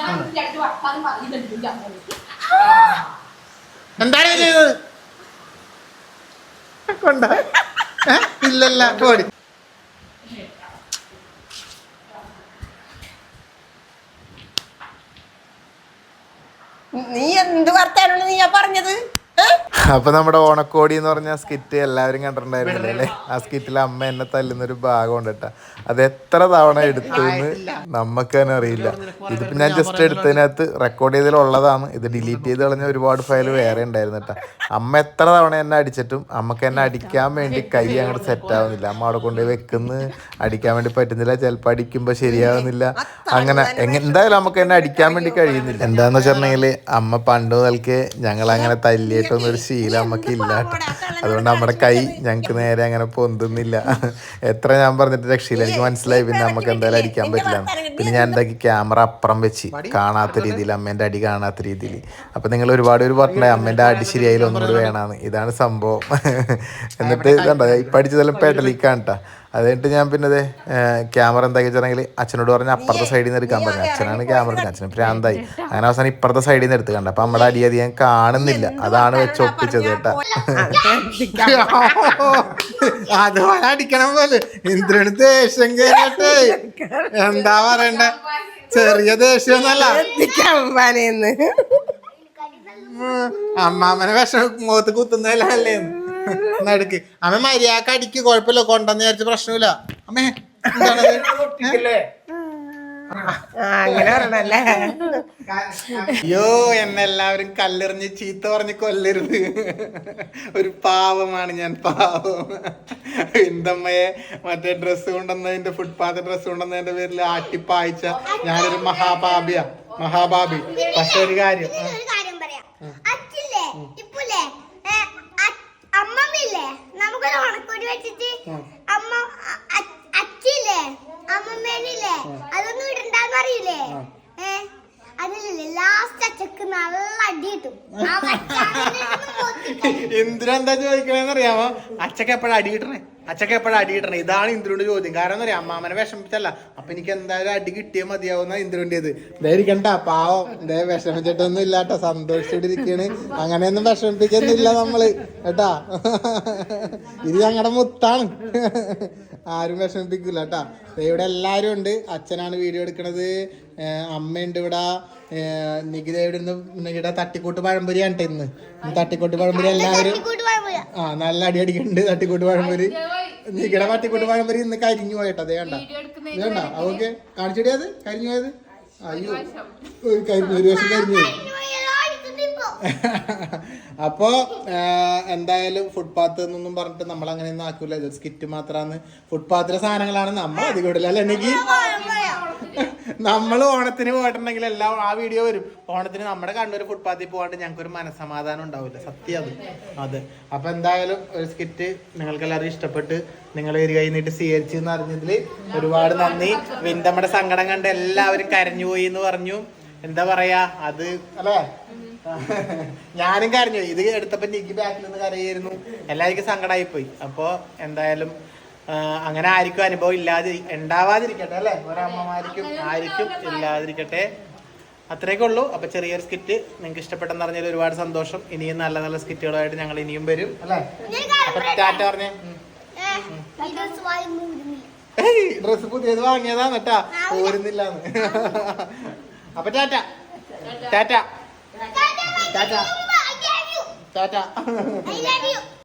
ഞാൻ രണ്ട് വർത്താനം പറയുന്നുണ്ട് അമ്മോട്. എന്താണ് ഇത്? ചെയ്തത് കൊണ്ട ഇല്ലല്ല പോടി. നീ എന്ത് വർത്താനാണ് നീ ഞാൻ പറഞ്ഞത്? ഏ? അപ്പൊ നമ്മുടെ ഓണക്കോടി എന്ന് പറഞ്ഞ സ്കിറ്റ് എല്ലാവരും കണ്ടിട്ടുണ്ടായിരുന്നില്ലേ? അല്ലേ? ആ സ്കിറ്റിൽ അമ്മ എന്നെ തല്ലുന്ന ഒരു ഭാഗം ഉണ്ട് അത് എത്ര തവണ എടുത്തു എന്ന് നമുക്ക് തന്നെ അറിയില്ല. ഇതിപ്പോ ഞാൻ ജസ്റ്റ് എടുത്തതിനകത്ത് റെക്കോർഡ് ചെയ്തതിലുള്ളതാണ്. ഇത് ഡിലീറ്റ് ചെയ്ത് കളഞ്ഞ ഒരുപാട് ഫയൽ വേറെ ഉണ്ടായിരുന്നു കേട്ടോ അമ്മ എത്ര തവണ എന്നെ അടിച്ചിട്ടും അമ്മയ്ക്ക് എന്നെ അടിക്കാൻ വേണ്ടി കൈ അങ്ങോട്ട് സെറ്റ് ആവുന്നില്ല. അമ്മ അവിടെ കൊണ്ടുപോയി വെക്കുന്നു. അടിക്കാൻ വേണ്ടി പറ്റുന്നില്ല. ചിലപ്പോൾ അടിക്കുമ്പോൾ ശരിയാവുന്നില്ല. അങ്ങനെ എന്തായാലും നമുക്ക് എന്നെ അടിക്കാൻ വേണ്ടി കഴിയുന്നില്ല. എന്താന്ന് വെച്ചിട്ടുണ്ടെങ്കിൽ അമ്മ പണ്ട് മുതൽക്ക് ഞങ്ങൾ അങ്ങനെ തല്ലിയിട്ടൊന്നും ഒരു അമ്മയ്ക്ക് ഇല്ല കേട്ടോ. അതുകൊണ്ട് നമ്മുടെ കൈ ഞങ്ങൾക്ക് നേരെ അങ്ങനെ പൊന്തുന്നില്ല. എത്ര ഞാൻ പറഞ്ഞിട്ട് രക്ഷയില്ല. എനിക്ക് മനസ്സിലായി പിന്നെ നമുക്ക് എന്തായാലും അടിക്കാൻ പറ്റില്ല. പിന്നെ ഞാൻ എന്താക്കി ക്യാമറ അപ്പുറം വെച്ച് കാണാത്ത രീതിയിൽ അമ്മേന്റെ അടി കാണാത്ത രീതിയിൽ. അപ്പൊ നിങ്ങൾ ഒരുപാട് ഒരു പറഞ്ഞിട്ടുണ്ടായി അമ്മേന്റെ അടി ശരിയായാലും ഒന്നുകൂടി വേണമെന്ന് ഇതാണ് സംഭവം. എന്നിട്ട് കണ്ടോ ഇപ്പൊ അടിച്ചതെല്ലാം പെട്ടലിക്കാണ് കേട്ടോ. അത് കഴിഞ്ഞിട്ട് ഞാൻ പിന്നെ അതെ ക്യാമറ എന്താ വെച്ചിട്ടുണ്ടെങ്കിൽ അച്ഛനോട് പറഞ്ഞ അപ്പുറത്തെ സൈഡിൽ നിന്ന് എടുക്കാൻ പറഞ്ഞു. അച്ഛനാണ് ക്യാമറ എടുക്കുന്നത് അച്ഛന് ഭ്രാന്തായി. അങ്ങനെ അവസാനം ഇപ്പുറത്തെ സൈഡിൽ നിന്ന് എടുത്ത് കണ്ട. അപ്പൊ നമ്മുടെ അടി അധികം കാണുന്നില്ല. അതാണ് വെച്ച് ഒപ്പിച്ചത് കേട്ടാ. അതുപോലെ അടിക്കണം പോലെ. ഇന്ദ്രന് ദേഷ്യം കേട്ടെ എന്താ പറയണ്ട? ചെറിയ ദേഷ്യം ഒന്നല്ല. അമ്മാമനെ വിഷം മുഖത്ത് കുത്തുന്നതല്ലേ നടുക്ക് അമ്മ മര്യാദയ്ക്ക് അടിക്ക് കുഴപ്പമില്ല കൊണ്ടെന്ന് വിചാരിച്ച പ്രശ്നമില്ല. അമ്മേ അങ്ങനെ അയ്യോ എന്നെ എല്ലാവരും കല്ലെറിഞ്ഞ് ചീത്ത പറഞ്ഞ് കൊല്ലരുത്. ഒരു പാവമാണ് ഞാൻ പാവം. എന്തമ്മയെ മറ്റേ ഡ്രസ്സ് കൊണ്ടുവന്നതിന്റെ ഫുട്പാത്ത് ഡ്രസ്സ് കൊണ്ടുവന്നതിന്റെ പേരിൽ ആട്ടിപ്പായിച്ച ഞാനൊരു മഹാഭാബിയാ മഹാഭാബി പക്ഷെ ഒരു കാര്യം ഇനി ഒരു കാര്യം പറയാം അച്ഛല്ലേ ഇപ്പല്ലേ അമ്മമ്മയില്ലേ നമുക്കൊരു ഉണക്കൂടി വെച്ചിട്ട് അമ്മ അച്ചില്ലേ അമ്മമ്മേനില്ലേ? അതൊന്നും ഇടണ്ടെന്ന് അറിയില്ലേ? അതിലല്ലേ? ലാസ്റ്റ് അച്ചക്ക് നല്ല അടി കിട്ടും. ഇന്ദ്രു എന്താ ചോദിക്കണേന്ന് അറിയാമോ? അച്ഛക്ക് എപ്പോഴാ അടി കിട്ടണേ? അച്ഛക്ക് എപ്പോഴും അടി കിട്ടണം? ഇതാണ് ഇന്ദ്രുവിന്റെ ചോദ്യം. കാരണം എന്താ പറയാ അമ്മാമനെ വിഷമിച്ചല്ല അപ്പൊ എനിക്ക് എന്തായാലും അടി കിട്ടിയേ മതിയാവുന്ന ഇന്ദ്രുവിന്റേത്. ഇതായിരിക്കണ്ട പാവം. ഇതേ വിഷമിച്ചിട്ടൊന്നും ഇല്ലാട്ടോ സന്തോഷിച്ചിട്ടിരിക്കണ് അങ്ങനെയൊന്നും വിഷമിപ്പിക്കുന്നില്ല നമ്മൾ. കേട്ടാ? ഇത് ഞങ്ങളുടെ മുത്താണ്. ആരും വിഷമിപ്പിക്കില്ല കേട്ടാ? ദേ ഇവിടെ എല്ലാരും ഉണ്ട്. അച്ഛനാണ് വീഡിയോ എടുക്കണത്. അമ്മയുണ്ട് ഇവിടെ. നികിത ഇവിടെ നിന്ന് നികിത തട്ടിക്കൂട്ട് പഴംപൊരി ആണ് ഇന്ന് ഇന്ന് തട്ടിക്കൂട്ട് പഴംപൊരി എല്ലാവരും ആ നല്ല അടി അടിക്കുന്നുണ്ട് തട്ടിക്കൂട്ട് പഴംപൊരി. നികിട കൊണ്ടുപോകാൻ വരെ ഇന്ന് കരിഞ്ഞു പോയിട്ടോ. അതേ വേണ്ട വേണ്ട കണ്ട. ഓക്കെ കാണിച്ചിടിയ അത്? കരിഞ്ഞു പോയത്? അയ്യോ. ഒരു കരിഞ്ഞു ഒരു വശം കരിഞ്ഞു പോയി. ഇപ്പൊ? അപ്പോ എന്തായാലും ഫുട്പാത്ത് എന്നൊന്നും പറഞ്ഞിട്ട് നമ്മൾ അങ്ങനെയൊന്നും ആക്കൂല. ഇത് സ്കിറ്റ് മാത്രമാണ് ഫുട്പാത്തിലെ സാധനങ്ങളാണ് നമ്മൾ അധികം ഇടില്ല അല്ലെ എനിക്ക് നമ്മൾ ഓണത്തിന് പോയിട്ടുണ്ടെങ്കിൽ എല്ലാം ആ വീഡിയോ വരും. ഓണത്തിന് നമ്മുടെ കണ്ണൂർ ഫുട്പാത്തിൽ പോകാണ്ട് ഞങ്ങൾക്ക് ഒരു മനസമാധാനം ഉണ്ടാവില്ല. സത്യം അത്. അതെ. അപ്പൊ എന്തായാലും ഒരു സ്കിറ്റ് നിങ്ങൾക്ക് എല്ലാവരും ഇഷ്ടപ്പെട്ട് നിങ്ങൾ ഒരു കൈ നീട്ട് സ്വീകരിച്ചു എന്ന് അറിഞ്ഞതിൽ ഒരുപാട് നന്ദി. വിന്തമ്മയുടെ സങ്കടം കണ്ട് എല്ലാവരും കരഞ്ഞുപോയി എന്ന് പറഞ്ഞു. എന്താ പറയാ? അത് അല്ലേ? ഞാനും കരഞ്ഞു ഇത് എടുത്തപ്പോ നിക്ക് ബാക്കിൽ നിന്ന് കരയായിരുന്നു. എല്ലാവർക്കും സങ്കടമായി പോയി അപ്പോ എന്തായാലും അങ്ങനെ ആർക്കും അനുഭവം ഇല്ലാതി ഉണ്ടാവാതിരിക്കട്ടെ അല്ലെ? ഒരമ്മമാർക്കും ആർക്കും ഇല്ലാതിരിക്കട്ടെ. അത്രയൊക്കെ ഉള്ളൂ. അപ്പൊ ചെറിയൊരു സ്കിറ്റ് നിങ്ങൾക്ക് ഇഷ്ടപ്പെട്ടെന്ന് പറഞ്ഞാൽ ഒരുപാട് സന്തോഷം. ഇനിയും നല്ല നല്ല സ്കിറ്റുകളായിട്ട് ഞങ്ങൾ ഇനിയും വരും അല്ലേ? അപ്പൊ ടാറ്റ പറഞ്ഞേ. ഡ്രസ് പുതിയത് വാങ്ങിയതാണ് കേട്ടാ പോരുന്നില്ല അപ്പൊ ടാറ്റ. ടാറ്റ. ടാറ്റ. ടാറ്റ.